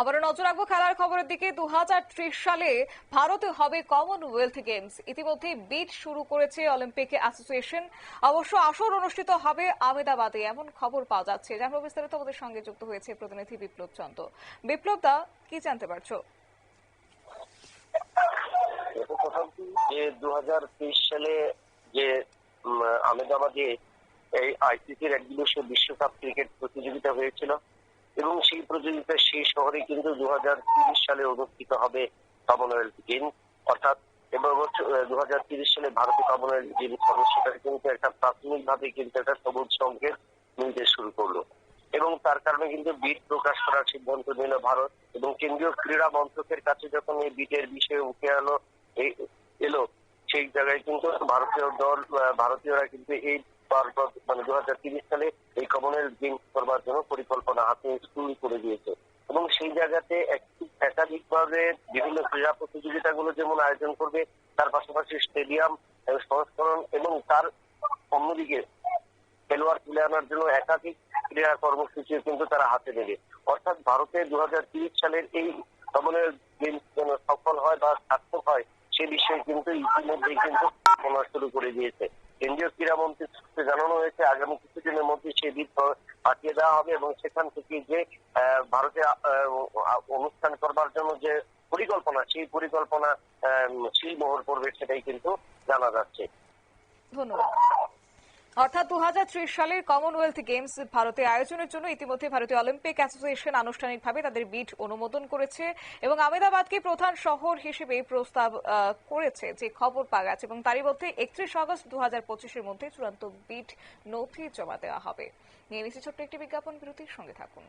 আবারও নজর রাখব খেলার খবরের দিকে। দু সালে ভারতে হবে কমনওয়েলথ গেমস। ইতিমধ্যে বিট শুরু করেছে অলিম্পিক অ্যাসোসিয়েশন। অবশ্য আসর অনুষ্ঠিত হবে আমেদাবাদে এমন খবর পাওয়া যাচ্ছে। জানব বিস্তারিত আমাদের সঙ্গে যুক্ত হয়েছে প্রতিনিধি বিপ্লব চন্দ্র বিপ্লব দা কি জানতে পারছ? যে দু সালে যে উম, আহমেদাবাদে এই আইসিসির একদিবসীয় বিশ্বকাপ ক্রিকেট প্রতিযোগিতা হয়েছিল। এবং সেই প্রতিযোগিতা সেই শহরে কিন্তু দু সালে অনুষ্ঠিত হবে কমনওয়েলথ গেমস অর্থাৎ এবার দু সালে ভারতে কমনওয়েলথ গেমস হবে সেটা কিন্তু একটা প্রাথমিকভাবে কিন্তু একটা সবুজ সংকেত মিলতে শুরু করল। এবং তার কারণে কিন্তু বিট প্রকাশ করার সিদ্ধান্ত নিল ভারত এবং কেন্দ্রীয় ক্রীড়া মন্ত্রকের কাছে যখন এই বিটের বিষয়ে উঠে এই- এলো, সেই জায়গায় কিন্তু ভারতীয় দল ভারতীয়রা কিন্তু এই বার- মানে দু সালে এই কমনওয়েলথ গেমস করবার জন্য পরিকল্পনা হাতে শুরু করে দিয়েছে। এবং সেই জায়গাতে একটি একাধিকভাবে বিভিন্ন ক্রীড়া প্রতিযোগিতাগুলো যেমন আয়োজন করবে, তার পাশাপাশি স্টেডিয়াম সংস্করণ এবং তার অন্যদিকে খেলোয়াড় তুলে আনার জন্য একাধিক ক্রীড়া কর্মসূচিও কিন্তু তারা হাতে নেবে। অর্থাৎ ভারতে দু সালের এই কমনওয়েলথ গেমস যেন সফল হয় বা সার্থক হয়, সে বিষয়ে কিন্তু ইতিমধ্যে কিন্তু শুরু করে দিয়েছে। কেন্দ্রীয় ক্রীড়া মন্ত্রীর সূত্রে জানানো হয়েছে, আগামী কিছুদিনের মধ্যে সেই বিল পাঠিয়ে দেওয়া হবে এবং সেখান থেকে যে ভারতে অনুষ্ঠান করবার জন্য যে পরিকল্পনা, সেই পরিকল্পনা শিলমোহর পড়বে সেটাই কিন্তু জানা যাচ্ছে। ধন্যবাদ। অর্থাৎ দু হাজার ত্রিশ সালের কমনওয়েলথ গেমস ভারতে আয়োজনের জন্য ইতিমধ্যে ভারতীয় অলিম্পিক অ্যাসোসিয়েশন আনুষ্ঠানিকভাবে তাদের বিট অনুমোদন করেছে এবং আমেদাবাদকে প্রধান শহর হিসেবে প্রস্তাব করেছে, যে খবর পাওয়া গেছে এবং তারই মধ্যে একত্রিশ আগস্ট দু হাজার পঁচিশের মধ্যে চূড়ান্ত বিট নথি জমা দেওয়া হবে। নিয়ে নিচ্ছে ছোট্ট একটি বিজ্ঞাপন, বিরতির সঙ্গে থাকুন।